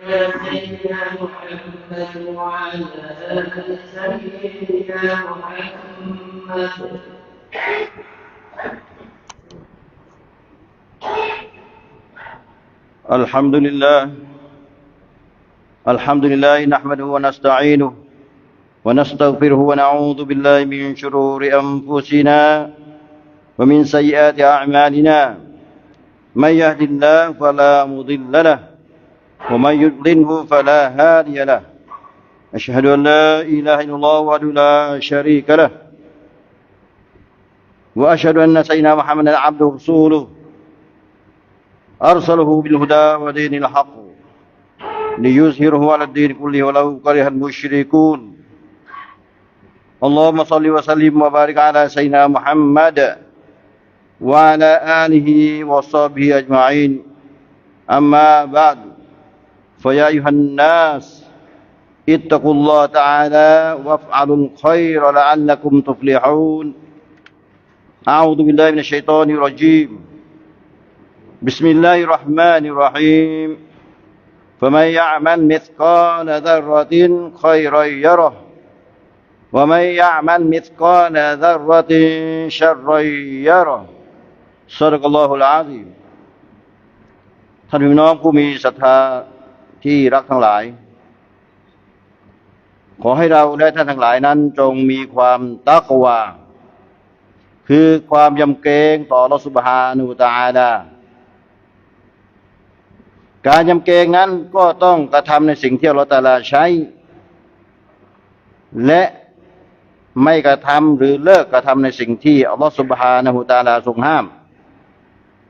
محمد سيدنا محمد. الحمد لله. الحمد لله نحمده ونستعينه ونستغفره ونعوذ بالله من شرور أنفسنا ومن سيئات أعمالنا. من يهد الله فلا مضل له ومن يضلله فلا هادي له. أشهد أن لا إله إلا الله وحده لا شريك له. وأشهد أن سيدنا محمدا عبده ورسوله. أرسله بالهدى ودين الحق. ليظهره على الدين كله ولو كره المشركون. اللهم صل وسلم وبارك على سيدنا محمد وعلى آله وصحبه أجمعين. أما بعد. فيا أيها الناس اتقوا الله تعالى وافعلوا الخير لعلكم تفلحون أعوذ بالله من الشيطان الرجيم بسم الله الرحمن الرحيم فمن يعمل مثقال ذرة خيرا يره ومن يعمل مثقال ذرة شرا يره صدق الله العظيم ท่านพี่น้องผู้มีศรัทธา ที่รักทั้งหลาย ขอให้เราและท่านทั้งหลายนั้นจงมีความตักวา คือความยำเกรงต่อลอสุบฮานูตาอาการยำเกรงนั้นก็ต้องกระทำในสิ่งที่อัลลอฮฺตาลาใช้ และไม่กระทำหรือเลิกกระทำในสิ่งที่อัลลอฮฺสุบฮานะฮูตาลาทรงห้าม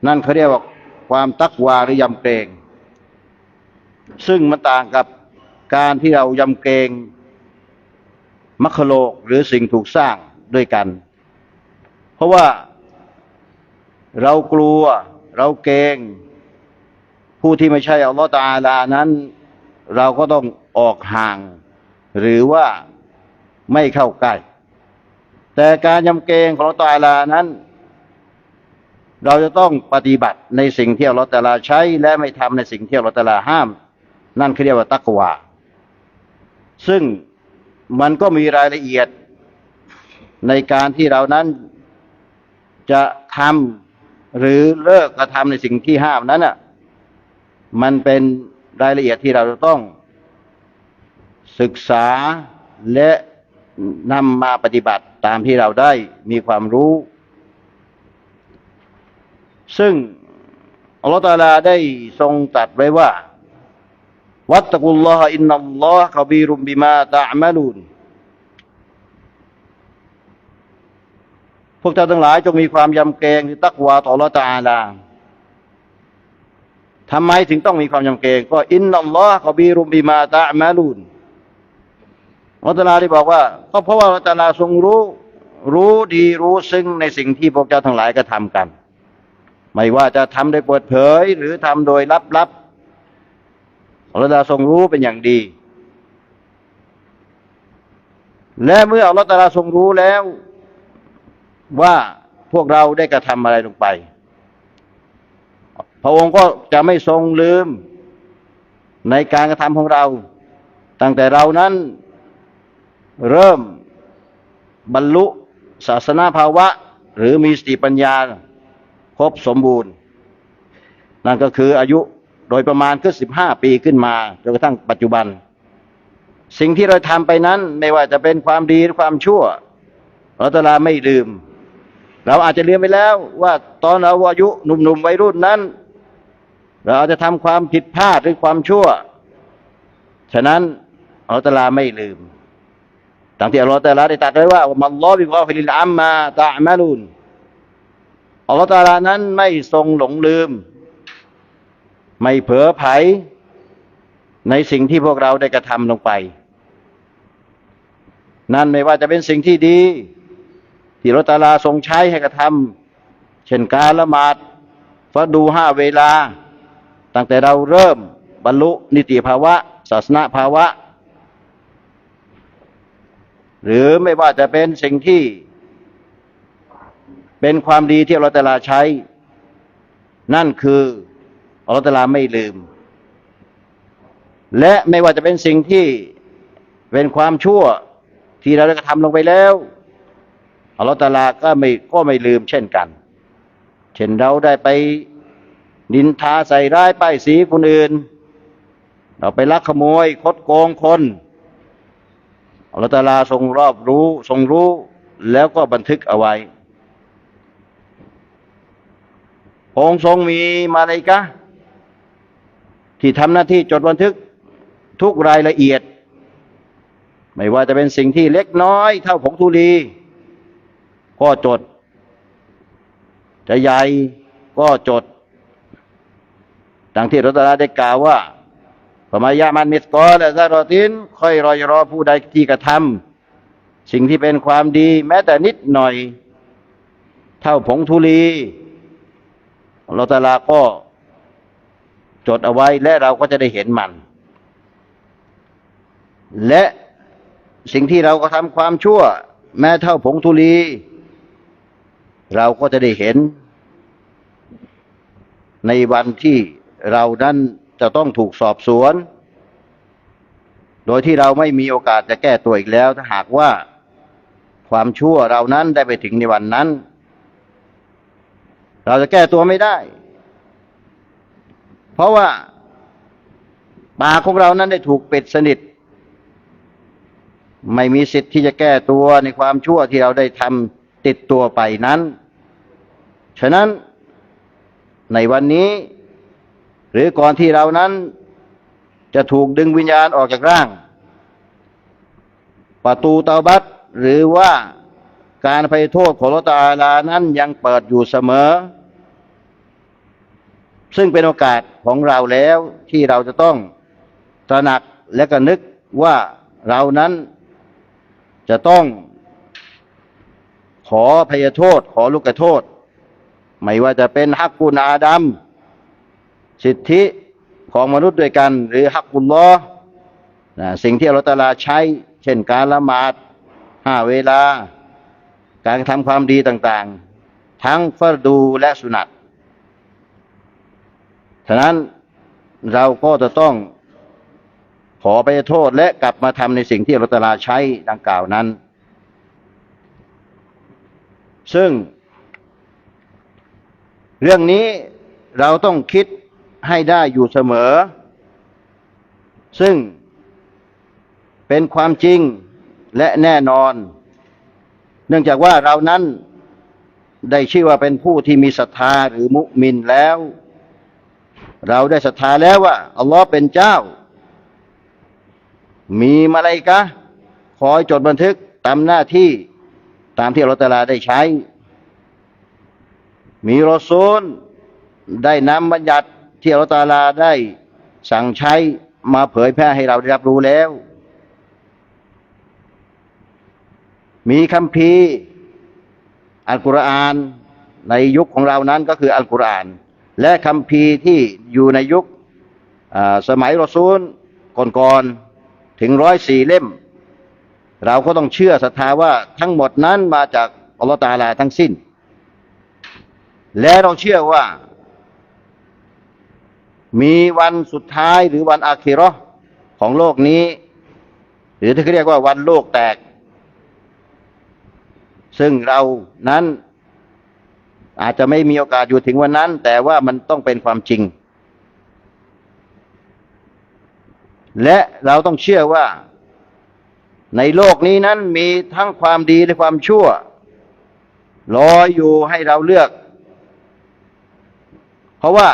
นั่นเขาเรียกว่าความตักวาหรือยำเกรง ซึ่งมันต่างกับการที่เรายำเกรงมัคคโลกหรือสิ่งถูกสร้างด้วยกัน เพราะว่าเรากลัวเราเกรงผู้ที่ไม่ใช่อัลลอฮฺตาลานั้น เราก็ต้องออกห่าง หรือว่าไม่เข้าใกล้แต่การยำเกรงของตาลานั้น เราจะต้องปฏิบัติในสิ่งที่อัลลอฮฺตาลาใช้ และไม่ทำในสิ่งที่อัลลอฮฺตาลาห้าม นั่นคือเรียกว่าตักวาซึ่งมันก็มีรายละเอียดในการที่เรานั้นจะทำหรือเลิกกระทำในสิ่งที่ห้ามนั้นอะมันเป็นรายละเอียดที่เราต้องศึกษาและนำมาปฏิบัติตามที่เราได้มีความรู้ ซึ่งอัลลอฮฺตาลาได้ทรงตรัสไว้ว่า วัตตะกุลลอฮอินนัลลอฮะกบีรุมบิมาตะมะลูนพวกเจ้าทั้งหลายจงมีความยำเกรงหรือตักวาต่อลลอฮฺตาลาทำไมถึงต้องมีความยำเกรงก็อินนัลลอฮะกบีรุมบิมาตะมะลูนอัลลอฮฺตาลาได้บอกว่า ก็เพราะว่าอัลลอฮฺตลาทรงรู้ รู้ดีรู้ซึ่งในสิ่งที่พวกเจ้าทั้งหลายก็ทำกัน ไม่ว่าจะทำโดยเปิดเผย หรือทำโดยลับๆ อัลลอฮฺตาทรงรู้เป็นอย่างดี และเมื่ออัลลอฮฺตาลาทรงรู้แล้วว่าพวกเราได้กระทำอะไรลงไป พระองค์ก็จะไม่ทรงลืมในการกระทำของเรา ตั้งแต่เรานั้นเริ่มบรรลุศาสนาภาวะ หรือมีสติปัญญาครบสมบูรณ์ นั่นก็คืออายุ โดยประมาณคือสิบห้าปีขึ้นมาจนกระทั่งปัจจุบัน สิ่งที่เราทำไปนั้นไม่ว่าจะเป็นความดีหรือความชั่วเราตลาไม่ลืม เราอาจจะเรียนไปแล้วว่าตอนเราอายุหนุ่มๆวัยรุ่นนั้น เราอาจจะทำความผิดพลาดหรือความชั่ว ฉะนั้นอัลลอฮฺตลาไม่ลืมตั้งที่อัลลอฮฺตะลาได้ตรัสไว้ว่ามัลลอฮฺบิกอฟิลิลอัมมาตะมาลุนอัลลอฮฺตะลานั้นไม่ทรงหลงลืม ไม่เผลอไผในสิ่งที่พวกเราได้กระทำลงไป นั่นไม่ว่าจะเป็นสิ่งที่ดี ที่อัตะลาทรงใช้ให้กระทำเช่นการละหมาดฟัดูห้าเวลา ตั้งแต่เราเริ่มบรรลุนิติภาวะ ศาสนาภาวะ หรือไม่ว่าจะเป็นสิ่งที่ เป็นความดีที่อัลลอฮฺตะอาลาใช้ นั่นคือ อัลลอฮฺตาลาไม่ลืม และไม่ว่าจะเป็นสิ่งที่เป็นความชั่วที่เราได้กระทำลงไปแล้วอัลลอฮฺตาลาก็ไม่ก็ไม่ลืมเช่นกัน เช่นเราได้ไปนินทาใส่ร้ายป้ายสีคนอื่น เราไปลักขโมยคดโกงคนอัลลอฮฺตาลาทรงรอบรู้ทรงรู้แล้วก็บันทึกเอาไว้องค์ทรงมีมาเลยกะ ที่ทำหน้าที่จดบันทึกทุกรายละเอียด ไม่ว่าจะเป็นสิ่งที่เล็กน้อยเท่าผงธุลีก็จด จะใหญ่ก็จด ดังที่รัตนาได้กล่าวว่าพมายามันมิสกอและซาโรตินค่อยรอยรอผู้ใดที่กระทำสิ่งที่เป็นความดี แม้แต่นิดหน่อย เท่าผงธุลีอัตลาก็ จดเอาไว้และเราก็จะได้เห็นมัน และสิ่งที่เราก็ทำความชั่ว แม้เท่าผงธุลี เราก็จะได้เห็น ในวันที่เรานั้นจะต้องถูกสอบสวน โดยที่เราไม่มีโอกาสจะแก้ตัวอีกแล้ว ถ้าหากว่าความชั่วเรานั้นได้ไปถึงในวันนั้น เราจะแก้ตัวไม่ได้ เพราะว่าปากของเรานั้นได้ถูกปิดสนิท ไม่มีสิทธิ์ที่จะแก้ตัวในความชั่วที่เราได้ทำติดตัวไปนั้น ฉะนั้นในวันนี้ หรือก่อนที่เรานั้นจะถูกดึงวิญญาณออกจากร่าง ประตูเตาบัตหรือว่าการอภัยโทษของลตาลานั้นยังเปิดอยู่เสมอ ซึ่งเป็นโอกาสของเราแล้วที่เราจะต้องตระหนักและก็นึกว่าเรานั้นจะต้องขอพยโทษ ขอลูกโทษ ไม่ว่าจะเป็นฮักกุณอาดัมสิทธิของมนุษย์ด้วยกัน หรือฮักกุลลอนะสิ่งที่อัลตาลาใช้ เช่นการละหมาดห้าเวลา การทำความดีต่างๆ ทั้งฟัรดูและสุนัต ฉะนั้นเราก็จะต้องขอไปโทษและกลับมาทำในสิ่งที่อัลลอฮฺตลาใช้ดังกล่าวนั้น ซึ่ง เรื่องนี้เราต้องคิดให้ได้อยู่เสมอ ซึ่งเป็นความจริงและแน่นอน เนื่องจากว่าเรานั้นได้ชื่อว่าเป็นผู้ที่มีศรัทธาหรือมุมินแล้ว เราได้ศรัทธาแล้วว่าอัลลอฮ์เป็นเจ้า มีมาลายกะคอยจดบันทึกตามหน้าที่ตามที่อัลตาลาได้ใช้ มีรอซูลได้นำบัญญัติที่อัลตาลาได้สั่งใช้มาเผยแพร่ให้เราได้รับรู้แล้ว มีคัมภีร์อัลกุรอานในยุคของเรานั้นก็คืออัลกุรอาน และคัมภีที่อยู่ในยุคสมัยรอซูลก่อนๆถึงร้อยสี่เล่ม เราก็ต้องเชื่อศรัทธาว่าทั้งหมดนั้นมาจากอัลลอฮฺตะอาลาทั้งสิ้น และเราเชื่อว่า มีวันสุดท้ายหรือวันอาคิราะห์ของโลกนี้ หรือที่เขาเรียกว่าวันโลกแตก ซึ่งเรานั้น อาจจะไม่มีโอกาสอยู่ถึงวันนั้น แต่ว่ามันต้องเป็นความจริง และเราต้องเชื่อว่า ในโลกนี้นั้นมีทั้งความดีและความชั่วรออยู่ให้เราเลือก เพราะว่า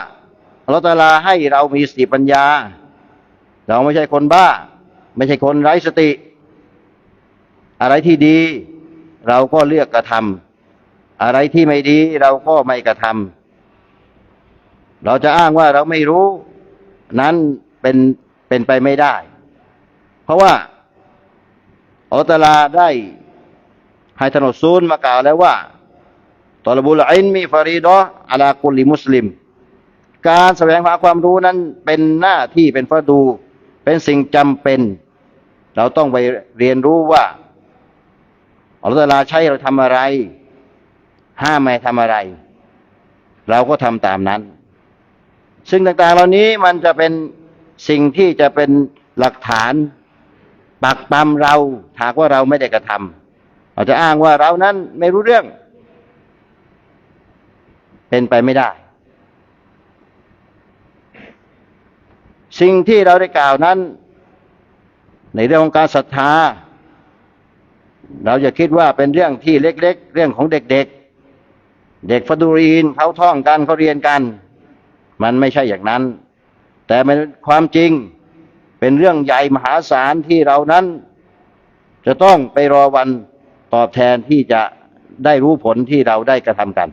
อัลลอฮฺตาลาให้เรามีสติปัญญา เราไม่ใช่คนบ้า ไม่ใช่คนไร้สติ อะไรที่ดี เราก็เลือกกระทำ อะไรที่ไม่ดีเราก็ไม่กระทำเราจะอ้างว่าเราไม่รู้ นั้นเป็นเป็นไปไม่ได้ เพราะว่าอัลตลาได้ให้ถนนซูลมากล่าวแล้วว่าตอลบุลอินมีฟารีดออัลากุลิมุสลิม การแสวงหาความรู้นั้นเป็นหน้าที่เป็นฟาดู เป็นสิ่งจำเป็น เราต้องไปเรียนรู้ว่าอัลตลาใช้เราทำอะไร ห้ามไม่ทำอะไร เราก็ทำตามนั้น ซึ่งต่างๆเหล่านี้มันจะเป็นสิ่งที่จะเป็นหลักฐานปักปำเราหากว่าเราไม่ได้กระทำเราจะอ้างว่าเรานั้นไม่รู้เรื่อง เป็นไปไม่ได้ สิ่งที่เราได้กล่าวนั้น ในเรื่องของการศรัทธา เราจะคิดว่าเป็นเรื่องที่เล็ก ๆ เรื่องของเด็ก ๆ เด็กฟาดูรีนเขาท่องกันเขาเรียนกัน มันไม่ใช่อย่างนั้น แต่เป็นความจริงเป็นเรื่องใหญ่มหาศาลที่เรานั้น จะต้องไปรอวันตอบแทนที่จะได้รู้ผลที่เราได้กระทำกัน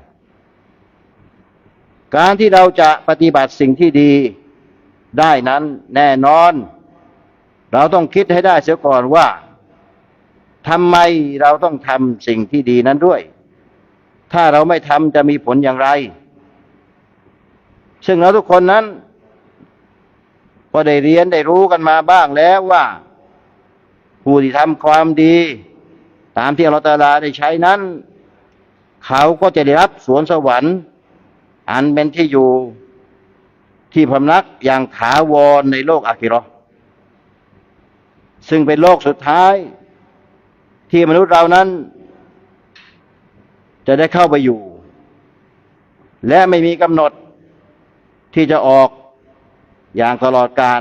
การที่เราจะปฏิบัติสิ่งที่ดีได้นั้นแน่นอน เราต้องคิดให้ได้เสียก่อนว่าทำไมเราต้องทำสิ่งที่ดีนั้นด้วย ถ้าเราไม่ทำจะมีผลอย่างไร ซึ่งเราทุกคนนั้น ก็ได้เรียนได้รู้กันมาบ้างแล้วว่า ผู้ที่ทำความดี ตามที่อัลเลอฮฺตาลาได้ใช้นั้น เขาก็จะได้รับสวนสวรรค์ อันเป็นที่อยู่ที่พำนักอย่างถาวรในโลกอาคิราะห์ซึ่งเป็นโลกสุดท้าย ที่มนุษย์เรานั้น จะได้เข้าไปอยู่ และไม่มีกำหนดที่จะออกอย่างตลอดการ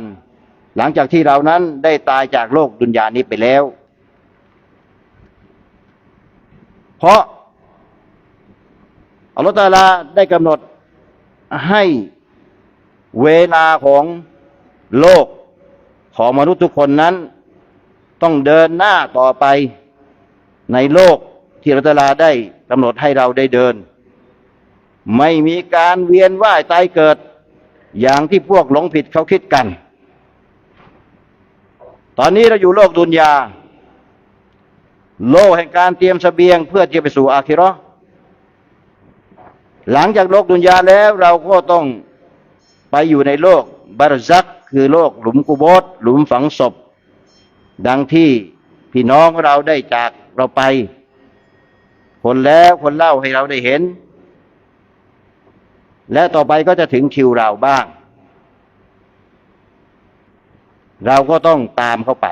หลังจากที่เรานั้นได้ตายจากโลกดุนยานี้ไปแล้ว เพราะอัลลอฮฺตาลาได้กำหนดให้เวลาของโลกของมนุษย์ทุกคนนั้น ต้องเดินหน้าต่อไปในโลก ที่อัตลาได้กำหนดให้เราได้เดิน ไม่มีการเวียนว่ายตายเกิด อย่างที่พวกหลงผิดเขาคิดกัน ตอนนี้เราอยู่โลกดุนยา โลกแห่งการเตรียมเสบียง เพื่อจะไปสู่อาคิราะห์หลังจากโลกดุนยาแล้วเราก็ต้องไปอยู่ในโลกบารซักคือโลกหลุมกุโบสหลุมฝังศพ ดังที่พี่น้องเราได้จากเราไป คนแล้วคนเล่าให้เราได้เห็น และต่อไปก็จะถึงคิวเราบ้าง เราก็ต้องตามเข้าไป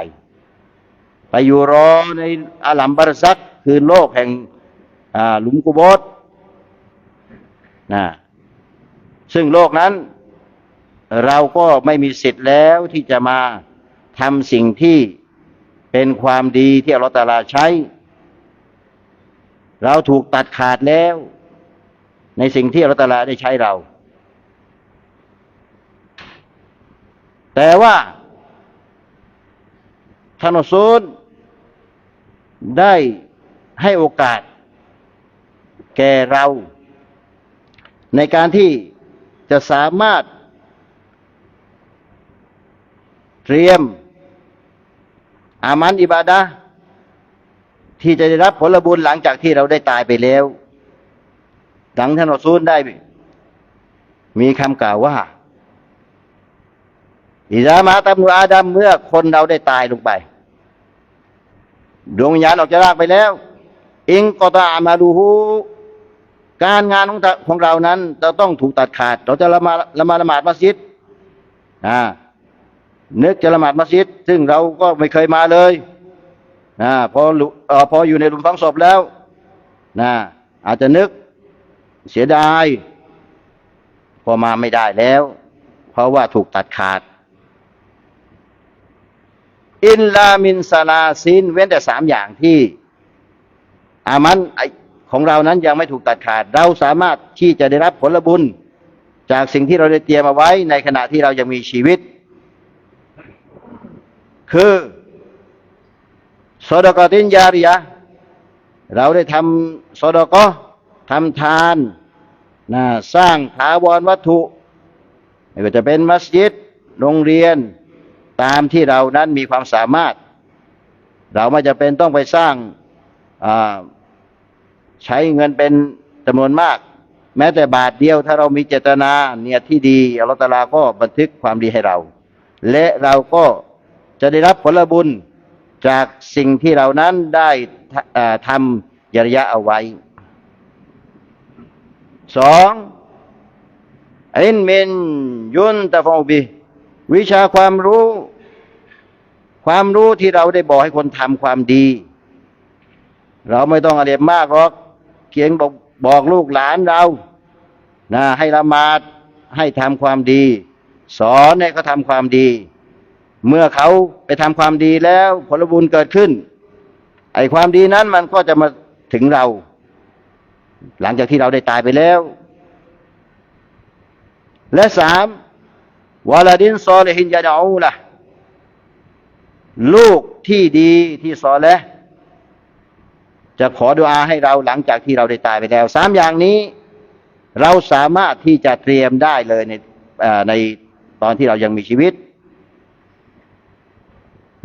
ไปอยู่รอในอาลัมบารซัก คือโลกแห่งหลุมกุโบสนะซึ่งโลกนั้น เราก็ไม่มีสิทธิ์แล้วที่จะมาทำสิ่งที่เป็นความดีที่อัลลอฮฺตาลาใช้ เราถูกตัดขาดแล้ว ในสิ่งที่อัลลอฮฺตลาได้ใช้เรา แต่ว่าท่านอซูลได้ให้โอกาส แก่เรา ในการที่จะสามารถ เตรียมอามันอิบาดะห์ ที่จะได้รับผลบุญหลังจากที่เราได้ตายไปแล้วดังท่านอซูลได้ มีคำกล่าวว่าอิซามาตับนุอาดัมเมื่อคนเราได้ตายลงไป ดวงวิญญาณออกจากร่างไปแล้ว อิงกอตาอามาดูฮูการงานของของเรานั้นเราต้องถูกตัดขาด เราจะละมาละมาละหมาดมัสยิดอ่านึกจะละหมาดมัสยิด ซึ่งเราก็ไม่เคยมาเลย นะพอเอ่อพออยู่ในหลุมฝังศพแล้วนะอาจจะนึกเสียดาย พอมาไม่ได้แล้ว เพราะว่าถูกตัดขาด อินลามินซาลาซิน เว้นแต่สามอย่างที่ อามันของเรานั้นยังไม่ถูกตัดขาด เราสามารถที่จะได้รับผลบุญ จากสิ่งที่เราได้เตรียมเอาไว้ในขณะที่เรายังมีชีวิต คือ สอดกอตินยาริยะเราได้ทำสอดกอทำทานนะสร้างถาวรวัตถุไม่ว่าจะเป็นมัสยิดโรงเรียนตามที่เรานั้นมีความสามารถ เราไม่จะเป็นต้องไปสร้างใช้เงินเป็นจำนวนมาก แม้แต่บาทเดียวถ้าเรามีเจตนาเนี่ยที่ดีอัลลอฮฺตาลาก็บันทึกความดีให้เรา และเราก็จะได้รับผลบุญ จากสิ่งที่เรานั้นได้ทำยระยะเอาไว้สองอินมินยุนตะฟอบิวิชาความรู้ ความรู้ที่เราได้บอกให้คนทำความดี เราไม่ต้องอะไรมากหรอกเพียงบอกบอกลูกหลานเรานะให้ละหมาดให้ทำความดี สอนให้เขาทำความดี เมื่อเขาไปทำความดีแล้วผลบุญเกิดขึ้น ไอ้ความดีนั้นมันก็จะมาถึงเรา หลังจากที่เราได้ตายไปแล้ว และสามวาลาดินซอเลหินยาดาอูละลูกที่ดีที่ซอและจะขอดุอาให้เราหลังจากที่เราได้ตายไปแล้วสามอย่างนี้ เราสามารถที่จะเตรียมได้เลยในในตอนที่เรายังมีชีวิต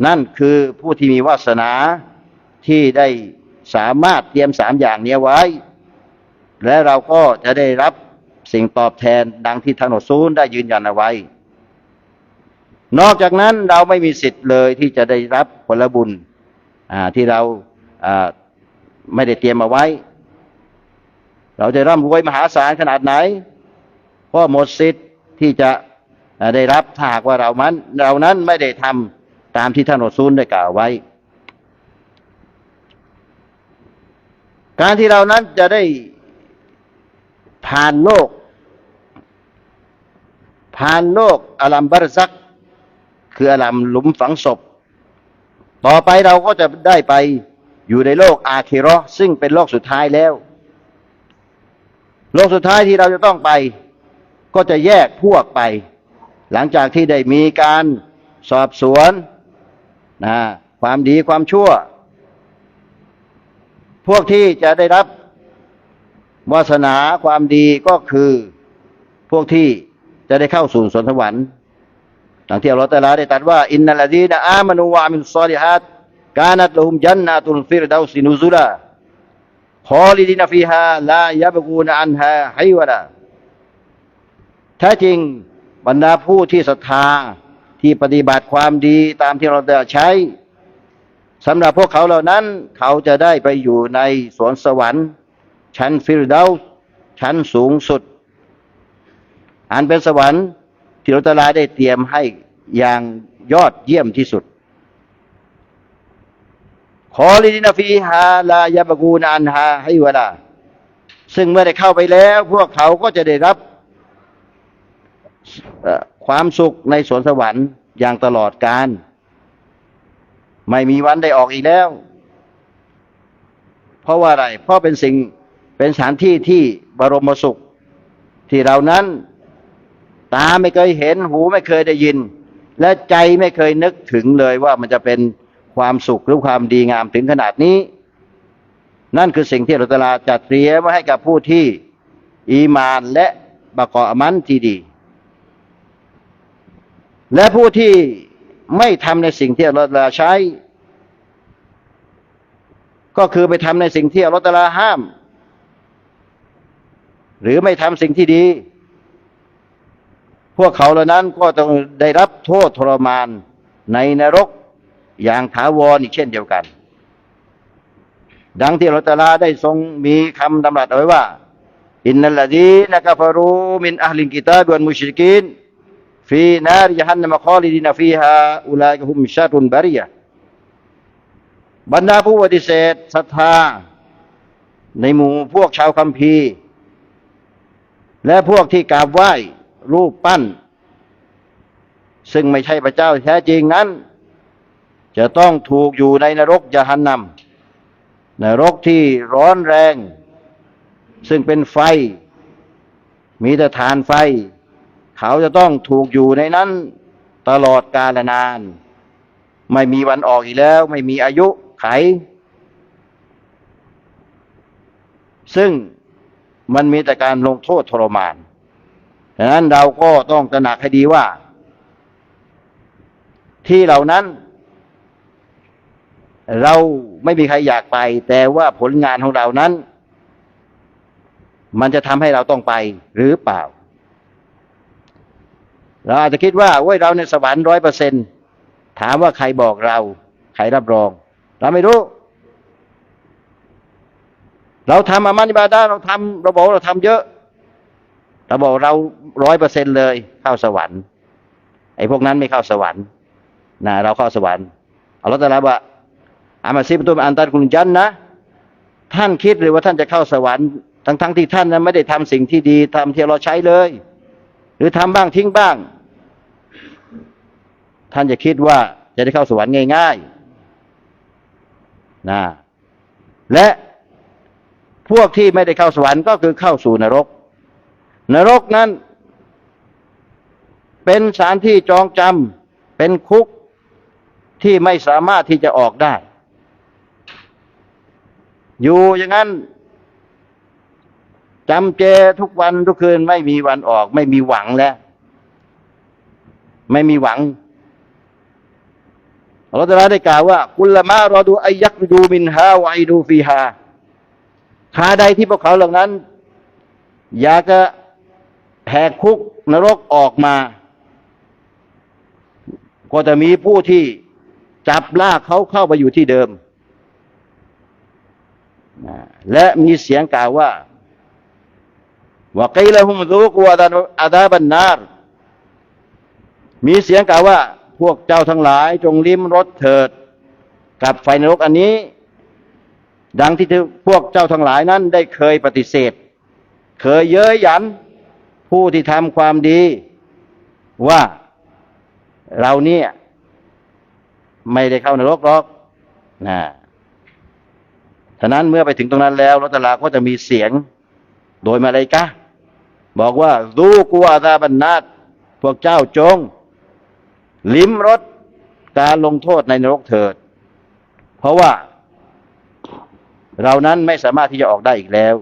นั่นคือผู้ที่มีวาสนาที่ได้สามารถเตรียมสามอย่างนี้ไว้ และเราก็จะได้รับสิ่งตอบแทนดังที่ท่านอัสซูลได้ยืนยันเอาไว้ นอกจากนั้นเราไม่มีสิทธิ์เลยที่จะได้รับผลบุญที่เราไม่ได้เตรียมเอาไว้ เราจะร่ำรวยมหาศาลขนาดไหนก็หมดสิทธิ์ที่จะได้รับถ้าหากว่าเรามันเรานั้นไม่ได้ทำ ตามที่ท่านอัสซูลได้กล่าวไว้ การที่เรานั้นจะได้ผ่านโลก ผ่านโลกอาลัมบารซัก คืออาลัมหลุมฝังศพ ต่อไปเราก็จะได้ไปอยู่ในโลกอาเคเราะห์ซึ่งเป็นโลกสุดท้ายแล้ว โลกสุดท้ายที่เราจะต้องไป ก็จะแยกพวกไป หลังจากที่ได้มีการสอบสวน นะความดีความชั่ว พวกที่จะได้รับวาสนาความดีก็คือพวกที่จะได้เข้าสู่สวนสวรรค์ดังที่อัลลอฮฺตะลาได้ตรัสว่าอินนัลลดีนอามานูวะอามิลซอลิฮัตกานัตลุมจันนาตุลฟิรดาวซินุซุลาขอลิดินฟีฮาลายะบกูนอันฮาไฮวะลาแท้จริงบรรดาผู้ที่ศรัทธา ที่ปฏิบัติความดีตามที่เราได้ใช้สำหรับพวกเขาเหล่านั้น เขาจะได้ไปอยู่ในสวนสวรรค์ ชั้นฟิรเดาชั้นสูงสุด อันเป็นสวรรค์ที่เราตลาได้เตรียมให้อย่างยอดเยี่ยมที่สุดขอลิดินฟีฮาลายาบกูนอันฮาให้เวลา ซึ่งเมื่อได้เข้าไปแล้ว พวกเขาก็จะได้รับ ความสุขในสวนสวรรค์อย่างตลอดกาลไม่มีวันได้ออกอีกแล้ว เพราะว่าอะไร เพราะเป็นสิ่งเป็นสถานที่ที่บรมสุข ที่เรานั้น ตาไม่เคยเห็นหูไม่เคยได้ยิน และใจไม่เคยนึกถึงเลยว่ามันจะเป็นความสุขหรือความดีงามถึงขนาดนี้ นั่นคือสิ่งที่อัตะอาลาจัดเตรียมไว้ให้กับผู้ที่ อีมานและประกอบมันที่ดี และผู้ที่ไม่ทำในสิ่งที่อัลลอฮฺใช้ ก็คือไปทำในสิ่งที่อัลลอฮฺห้าม หรือไม่ทำสิ่งที่ดี พวกเขาเหล่านั้นก็ต้องได้รับโทษทรมานในนรกอย่างถาวรอีกเช่นเดียวกัน ดังที่อัลลอฮฺได้ทรงมีคำดำรัสเอาไว้ว่า อินนัลลดีนกฟารูมินอัลลินกิตาบวนมุชริกิน ฟีนาริยฮันนมะคอลิดินฟีฮาอุลากุมชารุนบาริยะบรรดาผู้ปฏิเสธศรัทธา ในหมู่พวกชาวคัมภีร์ และพวกที่กราบไหว้รูปปั้น ซึ่งไม่ใช่พระเจ้าแท้จริงนั้น จะต้องถูกอยู่ในนรกยะหันนำนรกที่ร้อนแรง ซึ่งเป็นไฟ มีแต่ฐานไฟ เขาจะต้องถูกอยู่ในนั้นตลอดกาลนาน ไม่มีวันออกอีกแล้ว ไม่มีอายุไข ซึ่งมันมีแต่การลงโทษทรมานดังนั้นเราก็ต้องตระหนักให้ดีว่า ที่เหล่านั้น เราไม่มีใครอยากไป แต่ว่าผลงานของเรานั้น มันจะทำให้เราต้องไปหรือเปล่า เราอาจจะคิดว่าโอ้ยเราในสวรรค์ร้อยเปอร์เซ็นถามว่าใครบอกเรา ใครรับรอง เราไม่รู้ เราทำอามันอิบาดาเราทำเราบอกเราทำเยอะ เราบอกเราร้อยเปอร์เซ็นเลย เข้าสวรรค์ไอ้พวกนั้นไม่เข้าสวรรค์นะเราเข้าสวรรค์อัลลอฮฺตรัสว่าอามาซิบตุมอันตันคุณจันนะท่านคิดหรือว่าท่านจะเข้าสวรรค์ทั้งๆที่ท่านนั้นไม่ได้ทำสิ่งที่ดีทำที่เราใช้เลย หรือทำบ้างทิ้งบ้าง ท่านจะคิดว่าจะได้เข้าสวรรค์ง่ายๆนะและพวกที่ไม่ได้เข้าสวรรค์ก็คือเข้าสู่นรก นรกนั้น เป็นสถานที่จองจำเป็นคุกที่ไม่สามารถที่จะออกได้ อยู่อย่างนั้นจำเจทุกวันทุกคืนไม่มีวันออก ไม่มีหวังแล้ว ไม่มีหวัง อัลลอฮฺตรัสได้กล่าวว่า กุลละมารอดูอายักดูมินฮาวะอิดูฟีฮาคาใดที่พวกเขาเหล่านั้น อยากจะแหกคุกนรกออกมา ก็จะมีผู้ที่จับลากเขาเข้าไปอยู่ที่เดิม และมีเสียงกล่าวว่าวะกีละฮุมซูกวอาดาบันนารมีเสียงกล่าวว่า พวกเจ้าทั้งหลายจงลิ้มรสเถิด กับไฟนรกอันนี้ ดังที่พวกเจ้าทั้งหลายนั้นได้เคยปฏิเสธ เคยเย้ยหยันผู้ที่ทำความดี ว่าเราเนี่ยไม่ได้เข้านรกหรอกนะฉะนั้นเมื่อไปถึงตรงนั้นแล้วรัตลาก็จะมีเสียงโดยมาเลยกะบอกว่าดูกูอาซาบันนาตพวกเจ้าจง ลิ้มรสการลงโทษในนรกเถิด เพราะว่าเรานั้นไม่สามารถที่จะออกได้อีกแล้ว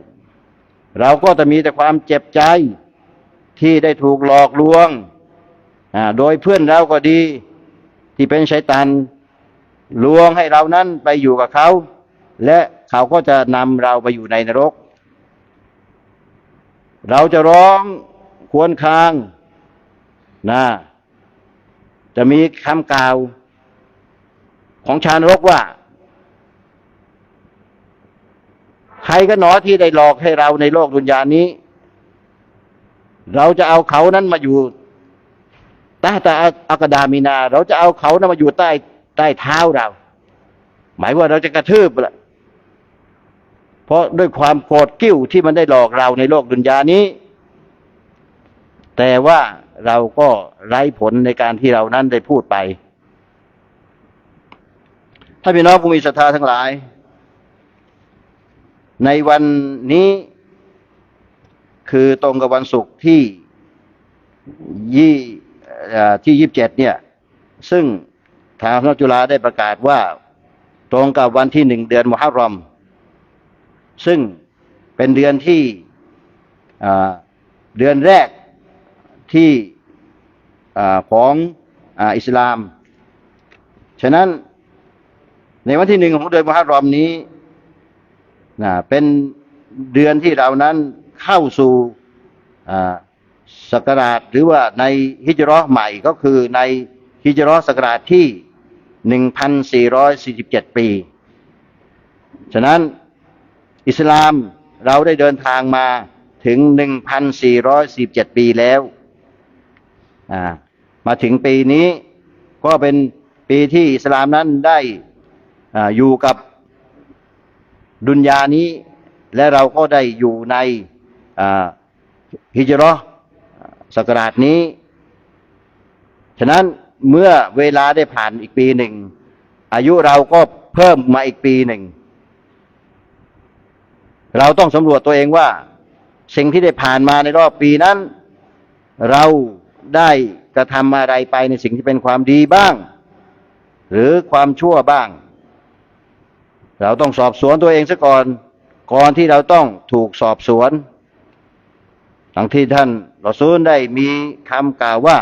เราก็จะมีแต่ความเจ็บใจที่ได้ถูกหลอกลวงอ่าโดยเพื่อนเราก็ดี ที่เป็นชัยตันลวงให้เรานั้นไปอยู่กับเขา และเขาก็จะนำเราไปอยู่ในนรก เราจะร้องควรคางนะ จะมีคำกล่าวของชาวนรกว่า ใครก็หนอที่ได้หลอกให้เราในโลกดุนยานี้ เราจะเอาเขานั้นมาอยู่ใต้ตาอากดามีนา เราจะเอาเขานั้นมาอยู่ใต้ใต้เท้าเรา หมายว่าเราจะกระทืบละเพราะด้วยความโกรธกิ้วที่มันได้หลอกเราในโลกดุนยานี้ แต่ว่า เราก็ไร้ผลในการที่เรานั้นได้พูดไปถ้าพี่น้องผู้มีศรัทธาทั้งหลาย ในวันนี้คือตรงกับวันศุกร์ที่ยี่ที่ยี่สิบเจ็ดเนี่ย ซึ่งทางนจุฬาได้ประกาศว่าตรงกับวันที่หนึ่งเดือนมุฮัรรอม ซึ่งเป็นเดือนที่เดือนแรก ที่อของอิสลาม ฉะนั้นในวันที่หนึ่งของเดือนมุฮัรรอมนี้นะเป็นเดือนที่เรานั้นเข้าสู่อ่าศักราชหรือว่าในฮิจราะห์ใหม่ก็คือในฮิจราะห์ศักราชที่หนึ่งพันสี่ร้อยสี่สิบเจ็ดปี ฉะนั้นอิสลามเราได้เดินทางมาถึงหนึ่งพันสี่ร้อยสิบเจ็ดปีแล้ว มาถึงปีนี้ก็เป็นปีที่อิสลามนั้นได้อ่าอยู่กับดุนยานี้ และเราก็ได้อยู่ในอ่าฮิจราะห์ศักราชนี้ ฉะนั้นเมื่อเวลาได้ผ่านอีกปีหนึ่ง อายุเราก็เพิ่มมาอีกปีหนึ่ง เราต้องสำรวจตัวเองว่า สิ่งที่ได้ผ่านมาในรอบปีนั้น เรา ได้กระทำอะไรไปในสิ่งที่เป็นความดีบ้าง หรือความชั่วบ้าง เราต้องสอบสวนตัวเองซะก่อน ก่อนที่เราต้องถูกสอบสวนทั้งที่ท่านรอซูลได้มีคำกล่าวว่า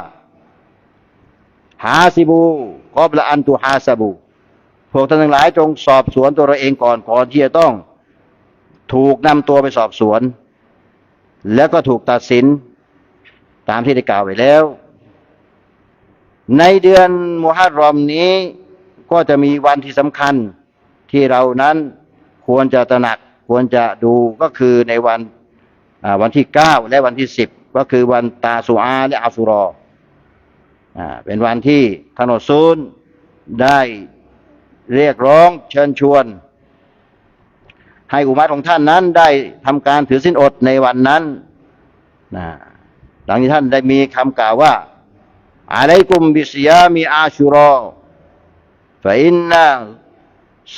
หาซิบูกอบละอันตุฮาซาบูพวกท่านทั้งหลายจงสอบสวนตัวเราเองก่อนก่อนที่จะต้อง ถูกนำตัวไปสอบสวน แล้วก็ถูกตัดสิน ตามที่ได้กล่าวไว้แล้ว ในเดือนมุฮัรรอมนี้ก็จะมีวันที่สำคัญที่เรานั้นควรจะตระหนักควรจะดูก็คือในวันวันที่เก้าและวันที่สิบก็คือวันตาสุอาและอาสุรอเป็นวันที่ถนนซูนได้เรียกร้องเชิญชวน ให้อุมัตของท่านนั้นได้ทำการถือสินอดในวันนั้นนะ หลังที่ท่านได้มีคำกล่าวว่าอาลัยกุมบิสยามีอาชุรอฟะอินนา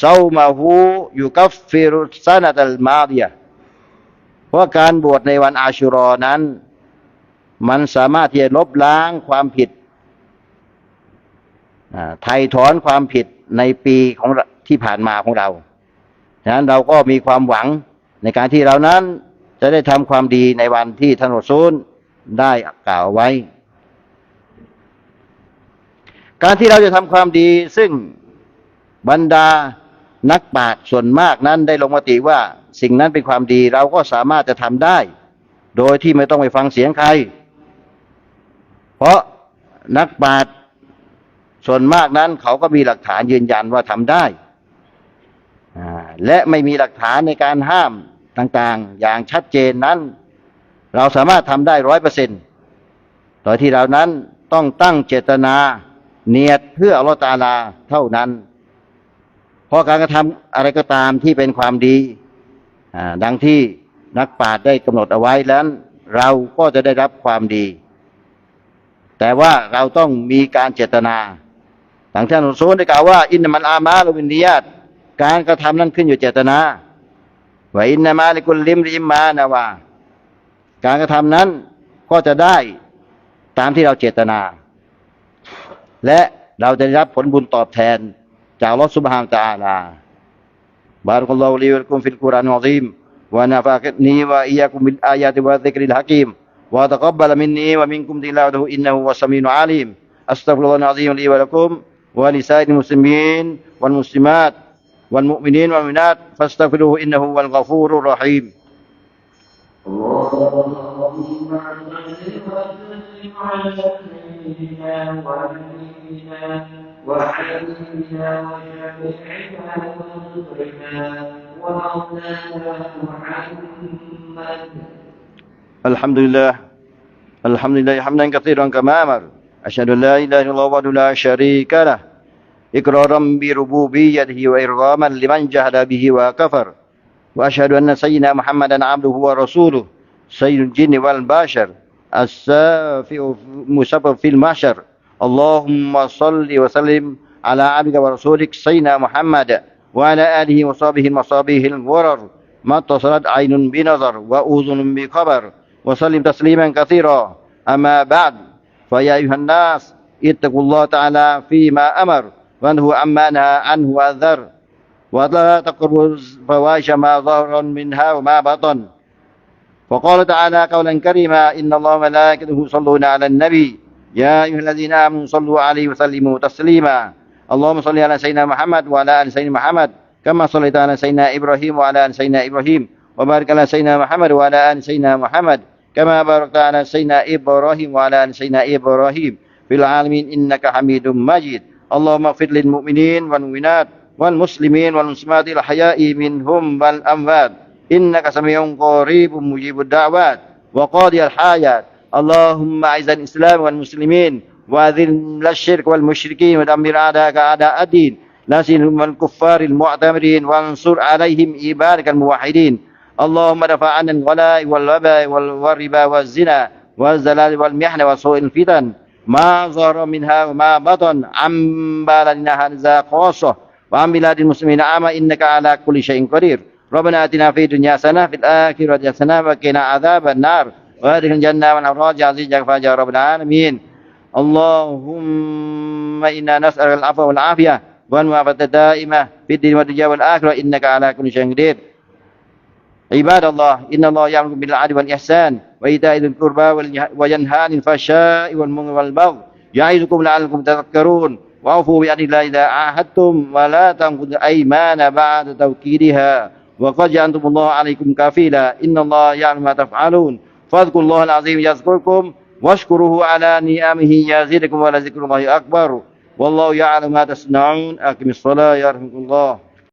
ซามาหูยุกัฟฟิรุสานัตัลมาดียะเพราะการบวชในวันอาชุรอนั้น มันสามารถที่จะลบล้างความผิดอ่าไถ่ถอนความผิดในปีของที่ผ่านมาของเราฉะนั้นเราก็มีความหวังในการที่เรานั้นจะได้ทำความดีในวันที่ท่านรซูล ได้กล่าวไว้ การที่เราจะทำความดีซึ่งบรรดานักปราชญ์ส่วนมากนั้นได้ลงมติว่าสิ่งนั้นเป็นความดีเราก็สามารถจะทำได้ โดยที่ไม่ต้องไปฟังเสียงใคร เพราะนักปราชญ์ส่วนมากนั้นเขาก็มีหลักฐานยืนยันว่าทำได้และไม่มีหลักฐานในการห้ามต่างๆ อย่างชัดเจนนั้น เราสามารถทำได้ร้อยเปอร์เซ็นต์โดยที่เรานั้นต้องตั้งเจตนา เนียดเพื่ออัลตาลาเท่านั้น เพราะการกระทำอะไรก็ตามที่เป็นความดีดังที่นักปราชญ์ได้กำหนดเอาไว้แล้วเราก็จะได้รับความดี แต่ว่าเราต้องมีการเจตนาทางท่านอุซูลได้กล่าวว่า อินนามันอามาลวินนิยตการกระทำนั้นขึ้นอยู่เจตนาว่าอินนามาลิกุลลิมริมมานาวา การกระทำนั้นก็จะได้ตามที่เราเจตนา และเราจะได้รับผลบุญตอบแทน จากอัลลอฮฺสุบฮานตะอาลา بارك الله لي ولكم في القرآن العظيم ونفعني وإياكم بالآيات والذكر الحكيم وتقبل مني ومنكم تلاوته إنه هو السميع العليم أستغفر الله العظيم لي ولكم ولسائر المسلمين والمسلمات والمؤمنين والمؤمنات فاستغفروه إنه هو الغفور الرحيم اللهم وسلم على الحمد لله الحمد لله حمدا كثيرا كما أمر أشهد أن لا إله إلا الله وحده لا شريك له إقرارا بربوبيته وإرغاما لمن جهد به وكفر وأشهد أن سيدنا محمدا عبده ورسوله سيد الجن والبشر السافئ مسبب في المحشر. اللهم صل وسلم على عبدك ورسولك سيدنا محمد وعلى آله وصحبه المصابيح الغرر ما اتصلت عين بنظر وأذن بخبر. وسلم تسليما كثيرا. أما بعد فيا أيها الناس اتقوا الله تعالى فيما أمر وانهوا عما نهى عنه وأذر. ولا تقربوا الفواحش ما ظهر منها وما بطن. وقال تعالى قولا كريما إن الله وملائكته يصلون على النبي. يا أيها الذين آمنوا صلوا عليه وسلموا تسليما. اللهم صل على سيدنا محمد وعلى آل سيدنا محمد كما صليت على سيدنا إبراهيم وعلى آل سيدنا إبراهيم وبارك على سيدنا محمد وعلى آل سيدنا محمد كما باركت على سيدنا إبراهيم وعلى آل سيدنا إبراهيم. في العالمين إنك حميد مجيد. اللهم اغفر للمؤمنين والمؤمنات والمسلمين والمسلمات الأحياء منهم والأموات. إنك سميع قريب مجيب الدعوات وقاضي الحاجات. اللهم أعز الإسلام والمسلمين وأذل الشرك والمشركين ودمر أعداءك أعداء الدين. لا سيما الكفار المعتمرين وانصر عليهم عبادك الموحدين. اللهم دفع عنا الغلاء والوباء والربا والزنا والزلال والمحن وسوء الفتن. ما ظهر منها وما بطن عن بلدنا هذا خاصة وعن بلاد المسلمين عامة إنك على كل شيء قدير. ربنا آتنا في الدنيا حسنة في الآخرة حسنة وقنا عذاب النار. وادخل الجنة والأبرار عزيز جل يا رب العالمين. اللهم إنا نسأل العفو والعافية والمعافاة الدائمة في الدين والدنيا والآخرة إنك على كل شيء قدير. عباد الله إن الله يأمر بالعدل والإحسان وإيتاء ذي القربى وينهى عن الفحشاء والمنكر والبغي يعظكم لعلكم تذكرون. وأوفوا بعهد الله إذا عاهدتم ولا تنقضوا الأيمان بعد توكيدها. وقد جعلتم الله عليكم كفيلا إن الله يعلم ما تفعلون فاذكروا الله العظيم يذكركم واشكروه على نعمه يزيدكم ولذكر الله أكبر والله يعلم ما تصنعون أقم الصلاة يرحمكم الله